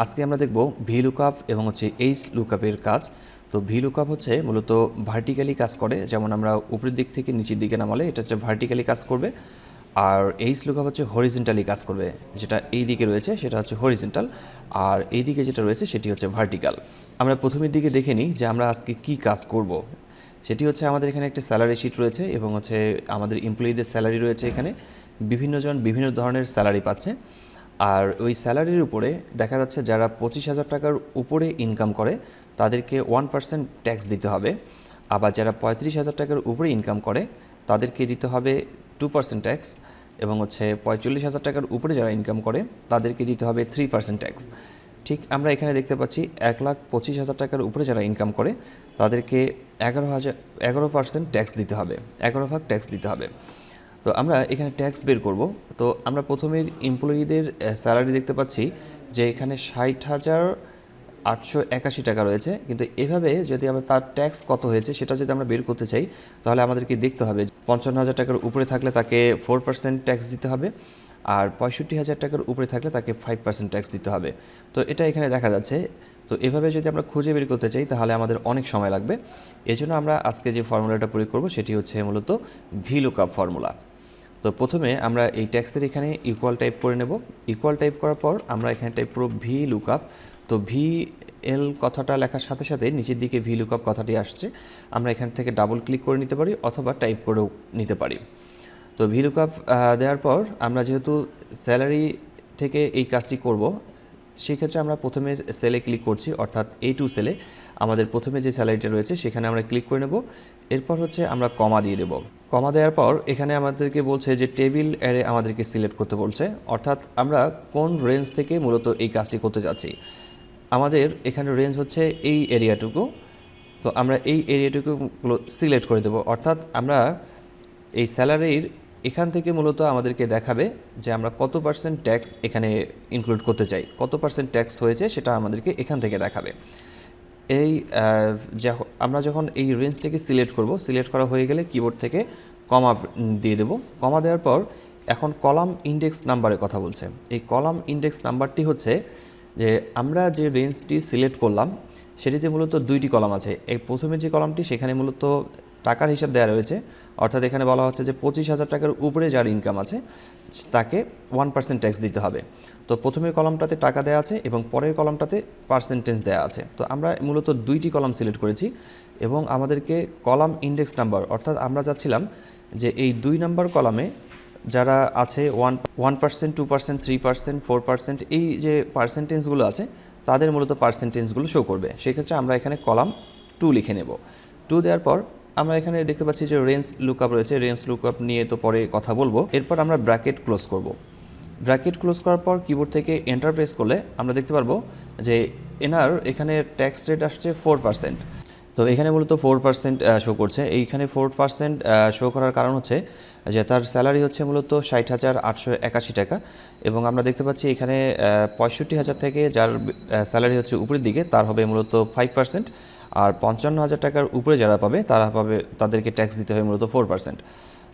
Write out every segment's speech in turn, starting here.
আজকে আমরা দেখব ভি লুকআপ এবং হচ্ছে এইচ লুকআপের কাজ। তো ভি লুকআপ হচ্ছে মূলত ভার্টিক্যালি কাজ করে, যেমন আমরা উপরের দিক থেকে নিচের দিকে নামালে এটা হচ্ছে ভার্টিক্যালি কাজ করবে, আর এইচ লুকআপ হচ্ছে হরিজেন্টালি কাজ করবে, যেটা এই দিকে রয়েছে সেটা হচ্ছে হরিজেন্টাল আর এই দিকে যেটা রয়েছে সেটি হচ্ছে ভার্টিক্যাল আমরা প্রথমের দিকে দেখে নিই যে আমরা আজকে কি কাজ করব। সেটি হচ্ছে আমাদের এখানে একটা স্যালারি শিট রয়েছে এবং হচ্ছে আমাদের এমপ্লয়ীদের স্যালারি রয়েছে এখানে। বিভিন্নজন বিভিন্ন ধরনের স্যালারি পাচ্ছে। আর ওই স্যালারির উপরে দেখা যাচ্ছে যারা পঁচিশ হাজার টাকার উপরে ইনকাম করে, তাদেরকে ওয়ান পার্সেন্ট ট্যাক্স দিতে হবে। আবার যারা পঁয়ত্রিশ হাজার টাকার উপরে ইনকাম করে, তাদেরকে দিতে হবে টু পার্সেন্ট ট্যাক্স এবং হচ্ছে পঁয়তাল্লিশ হাজার টাকার উপরে যারা ইনকাম করে, তাদেরকে দিতে হবে থ্রি পার্সেন্ট ট্যাক্স ঠিক আমরা এখানে দেখতে পাচ্ছি এক লাখ পঁচিশ হাজার টাকার উপরে যারা ইনকাম করে, তাদেরকে এগারো হাজার, এগারো পার্সেন্ট ট্যাক্স দিতে হবে। এগারো ভাগ ট্যাক্স দিতে হবে। তো আমরা এখানে ট্যাক্স বের করব। তো আমরা প্রথমে এমপ্লয়ীদের স্যালারি দেখতে পাচ্ছি যে এখানে ষাট হাজার আটশো একাশি টাকা রয়েছে। কিন্তু এভাবে যদি আমরা তার ট্যাক্স কত হয়েছে সেটা যদি আমরা বের করতে চাই, তাহলে আমাদেরকে দেখতে হবে পঞ্চান্ন হাজার টাকার উপরে থাকলে তাকে ফোর পার্সেন্ট ট্যাক্স দিতে হবে আর পঁয়ষট্টি হাজার টাকার উপরে থাকলে তাকে ফাইভ পার্সেন্ট ট্যাক্স দিতে হবে। তো এটা এখানে দেখা যাচ্ছে। তো এভাবে যদি আমরা খুঁজে বের করতে চাই, তাহলে আমাদের অনেক সময় লাগবে। এজন্য আমরা আজকে যে ফর্মুলাটা প্রয়োগ করব, সেটি হচ্ছে মূলত ভি লুকআপ ফর্মুলা তো প্রথমে আমরা এই ট্যাক্সের এখানে ইকুয়াল টাইপ করে নেব। ইকুয়াল টাইপ করার পর আমরা এখানে টাইপ করব ভি লুকআপ তো ভি এল কথাটা লেখার সাথে সাথে নিচের দিকে ভি লুকআপ কথাটি আসছে। আমরা এখান থেকে ডাবল ক্লিক করে নিতে পারি অথবা টাইপ করেও নিতে পারি। তো ভি লুকআপ দেওয়ার পর আমরা যেহেতু স্যালারি থেকে এই কাজটি করব সেক্ষেত্রে আমরা প্রথমে সেলে ক্লিক করছি, অর্থাৎ এ টু সেলে আমাদের প্রথমে যে স্যালারিটা রয়েছে সেখানে আমরা ক্লিক করে নেব। এরপর হচ্ছে আমরা কমা দিয়ে দেব। কমা দেওয়ার পর এখানে আমাদেরকে বলছে যে টেবিল অ্যারে আমাদেরকে সিলেক্ট করতে বলছে। অর্থাৎ আমরা কোন রেঞ্জ থেকে মূলত এই কাজটি করতে যাচ্ছি। আমাদের এখানে রেঞ্জ হচ্ছে এই এরিয়াটুকু তো আমরা এই এরিয়াটুকু সিলেক্ট করে দেবো। অর্থাৎ আমরা এই স্যালারির এখান থেকে মূলত আমাদেরকে দেখাবে যে আমরা কত পার্সেন্ট ট্যাক্স এখানে ইনক্লুড করতে চাই। কত পার্সেন্ট ট্যাক্স হয়েছে সেটা আমাদেরকে এখান থেকে দেখাবে। এই আমরা যখন এই রেঞ্জটাকে সিলেক্ট করব সিলেক্ট করা হয়ে গেলে কিবোর্ড থেকে কমা দিয়ে দেব। কমা দেওয়ার পর এখন কলাম ইন্ডেক্স নাম্বারের কথা বলছে। এই কলাম ইন্ডেক্স নাম্বারটি হচ্ছে যে আমরা যে রেঞ্জটি সিলেক্ট করলাম সেটিতে মূলত দুইটি কলাম আছে। এই প্রথমে যে কলামটি, সেখানে মূলত টাকার হিসাব দেওয়া রয়েছে। অর্থাৎ এখানে বলা হচ্ছে যে পঁচিশ হাজার টাকার উপরে যার ইনকাম আছে, তাকে ওয়ান পার্সেন্ট ট্যাক্স দিতে হবে। তো প্রথমের কলামটাতে টাকা দেওয়া আছে এবং পরের কলামটাতে পার্সেন্টেজ দেওয়া আছে। তো আমরা মূলত দুইটি কলাম সিলেক্ট করেছি এবং আমাদেরকে কলাম ইন্ডেক্স নাম্বার অর্থাৎ আমরা যাচ্ছিলাম যে এই দুই নাম্বার কলামে যারা আছে one one percent two percent three percent four percent এই যে পার্সেন্টেজগুলো আছে তাদের মূলত পার্সেন্টেজগুলো শো করবে। সেক্ষেত্রে আমরা এখানে কলাম টু লিখে নেব। টু দেওয়ার পর আমরা এখানে দেখতে পাচ্ছি যে রেঞ্জ লুকআপ রয়েছে। রেঞ্জ লুকআপ নিয়ে তো পরে কথা বলব। এরপর আমরা ব্র্যাকেট ক্লোজ করব। ব্র্যাকেট ক্লোজ করার পর কিবোর্ড থেকে এন্টার প্রেস করলে আমরা দেখতে পারব যে এনার এখানে ট্যাক্স রেট আসছে ফোর পার্সেন্ট তো এখানে মূলত ফোর পার্সেন্ট শো করছে। এইখানে ফোর পার্সেন্ট শো করার কারণ হচ্ছে যে তার স্যালারি হচ্ছে মূলত ষাট হাজার আটশো একাশি টাকা এবং আমরা দেখতে পাচ্ছি এখানে পঁয়ষট্টি হাজার থেকে যার স্যালারি হচ্ছে উপরের দিকে তার হবে মূলত ফাইভ পার্সেন্ট আর পঞ্চান্ন হাজার টাকার উপরে যারা পাবে তারা পাবে, তাদেরকে ট্যাক্স দিতে হবে মূলত ফোর পার্সেন্ট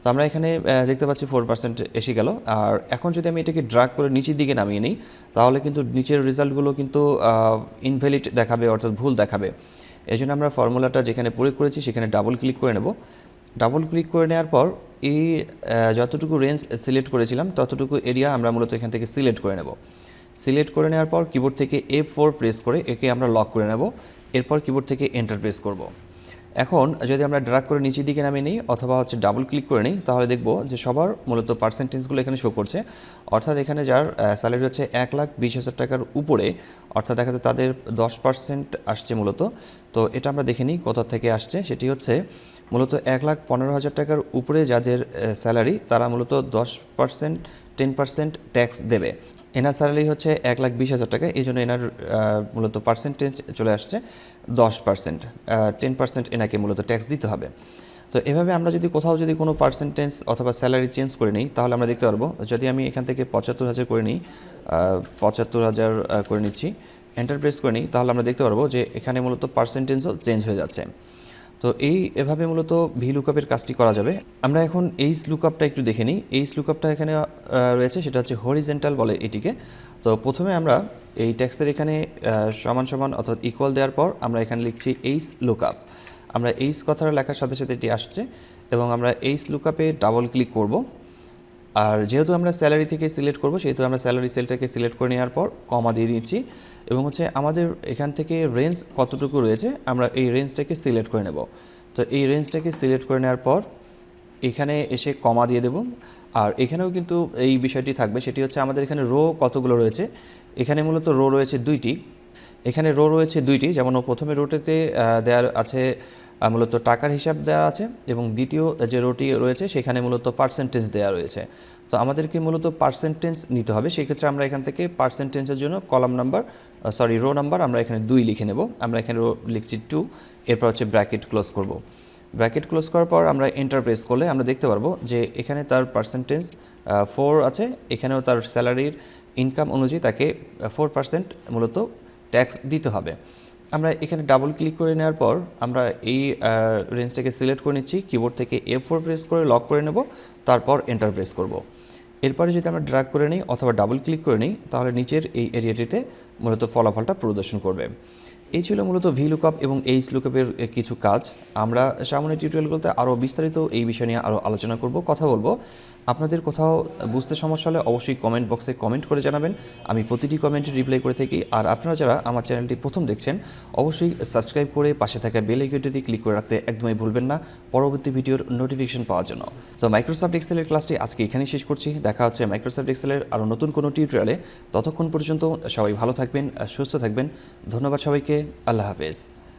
তো আমরা এখানে দেখতে পাচ্ছি ফোর পার্সেন্ট এসে গেল। আর এখন যদি আমি এটাকে ড্রাগ করে নিচের দিকে নামিয়ে নিই, তাহলে কিন্তু নিচের রেজাল্টগুলো কিন্তু ইনভ্যালিড দেখাবে অর্থাৎ ভুল দেখাবে। এই জন্য আমরা ফর্মুলাটা যেখানে প্রয়োগ করেছি সেখানে ডাবল ক্লিক করে নেব। ডাবল ক্লিক করে নেওয়ার পর এই যতটুকু রেঞ্জ সিলেক্ট করেছিলাম, ততটুকু এরিয়া আমরা মূলত এখান থেকে সিলেক্ট করে নেব। সিলেক্ট করে নেওয়ার পর কিবোর্ড থেকে এ ফোর প্রেস করে একে আমরা লক করে নেব। এরপর কিবোর্ড থেকে এন্টার প্রেস করব। এখন যদি আমরা ড্রাগ করে নিচের দিকে নামিয়ে নিই অথবা হচ্ছে ডাবল ক্লিক করে নিই, তাহলে দেখব যে সবার মূলত পার্সেন্টেজগুলো এখানে শো করছে। অর্থাৎ এখানে যার স্যালারি হচ্ছে এক লাখ বিশ হাজার টাকার উপরে, অর্থাৎ দেখা যাচ্ছে তাদের দশ পার্সেন্ট আসছে মূলত। তো এটা আমরা দেখে নিই কোথা থেকে আসছে। সেটি হচ্ছে মূলত এক লাখ পনেরো হাজার টাকার উপরে যাদের স্যালারি তারা মূলত দশ পার্সেন্ট টেন পার্সেন্ট ট্যাক্স দেবে। এনার স্যালারি হচ্ছে এক লাখ বিশ হাজার টাকা, এই জন্য এনার মূলত পার্সেন্টেজ চলে আসছে দশ পার্সেন্ট টেন পার্সেন্ট এনাকে মূলত ট্যাক্স দিতে হবে। তো এভাবে আমরা যদি কোথাও যদি কোনো পার্সেন্টেজ অথবা স্যালারি চেঞ্জ করে নিই, তাহলে আমরা দেখতে পারব, যদি আমি এখান থেকে পঁচাত্তর হাজার করে নিই পঁচাত্তর হাজার করে নিচ্ছি এন্টার প্রেস করে নিই, তাহলে আমরা দেখতে পারব যে এখানে মূলত পার্সেন্টেজও চেঞ্জ হয়ে যাচ্ছে। তো এই এভাবে মূলত ভি লুকআপের কাজটি করা যাবে। আমরা এখন এইচ লুকআপটা একটু দেখে নিই। এইচ লুকআপটা এখানে রয়েছে, সেটা হচ্ছে হরিজেন্টাল বলে এটিকে। তো প্রথমে আমরা এই ট্যাক্সের এখানে সমান সমান অর্থাৎ ইকুয়াল দেওয়ার পর আমরা এখানে লিখছি এইচ লুকআপ আমরা এইচ কথাটা লেখার সাথে সাথে এটি আসছে এবং আমরা এইচ লুকআপে ডাবল ক্লিক করব। আর যেহেতু আমরা স্যালারি থেকে সিলেক্ট করব, সেহেতু আমরা স্যালারি সেলটাকে সিলেক্ট করে নেওয়ার পর কমা দিয়ে দিচ্ছি। এবং হচ্ছে আমাদের এখান থেকে রেঞ্জ কতটুকু রয়েছে, আমরা এই রেঞ্জটাকে সিলেক্ট করে নেব। তো এই রেঞ্জটাকে সিলেক্ট করে নেওয়ার পর, এখানে এসে কমা দিয়ে দেব। আর এখানেও কিন্তু এই বিষয়টি থাকবে, সেটি হচ্ছে আমাদের এখানে রো কতগুলো রয়েছে। এখানে মূলত রো রয়েছে দুইটি। এখানে রো রয়েছে দুইটি, যেমন প্রথমে রোটেতে দেওয়ার আছে মূলত টাকার হিসাব দেওয়া আছে এবং দ্বিতীয় যে রোটি রয়েছে, সেখানে মূলত পার্সেন্টেজ দেওয়া রয়েছে। তো আমাদেরকে মূলত পার্সেন্টেজ নিতে হবে। সেক্ষেত্রে আমরা এখান থেকে পার্সেন্টেজের জন্য column number sorry row number আমরা এখানে দুই লিখে নেব। আমরা এখানে রো লিখছি টু এরপর হচ্ছে ব্র্যাকেট ক্লোজ করব। ব্র্যাকেট ক্লোজ করার পর আমরা এন্টার প্রেস করলে আমরা দেখতে পারব যে এখানে তার পার্সেন্টেজ ফোর আছে। এখানেও তার স্যালারির ইনকাম অনুযায়ী তাকে ফোর পার্সেন্ট মূলত ট্যাক্স দিতে হবে। আমরা এখানে ডাবল ক্লিক করে নেওয়ার পর আমরা এই রেঞ্জটাকে সিলেক্ট করে নিচ্ছি। কিবোর্ড থেকে এফ ফোর প্রেস করে লক করে নেব। তারপর এন্টার প্রেস করব। এরপরে যদি আমরা ড্রাগ করে নিই অথবা ডাবল ক্লিক করে নিই, তাহলে নিচের এই এরিয়াটিতে মূলত ফলাফলটা প্রদর্শন করবে। এই ছিল মূলত ভি লুকআপ এবং এইচ লুকআপের কিছু কাজ। আমরা সামনে টিউটোরিয়ালগুলোতে আরও বিস্তারিত এই বিষয় নিয়ে আরও আলোচনা করব, কথা বলব। আপনাদের কোথাও বুঝতে সমস্যা হলে অবশ্যই কমেন্ট বক্সে কমেন্ট করে জানাবেন। আমি প্রতিটি কমেন্টে রিপ্লাই করে থাকি। আর আপনারা যারা আমার চ্যানেলটি প্রথম দেখছেন, অবশ্যই সাবস্ক্রাইব করে পাশে থাকা বেল আইকনটিতে ক্লিক করে রাখতে একদমই ভুলবেন না। পরবর্তী ভিডিওর নোটিফিকেশন পাওয়ার জন্য। তো মাইক্রোসফট এক্সেলের ক্লাসটি আজকে এখানেই শেষ করছি। দেখা হচ্ছে মাইক্রোসফট এক্সেলের আরও নতুন কোনো টিউটোরিয়ালে ততক্ষণ পর্যন্ত সবাই ভালো থাকবেন, সুস্থ থাকবেন। ধন্যবাদ সবাইকে। a la vez.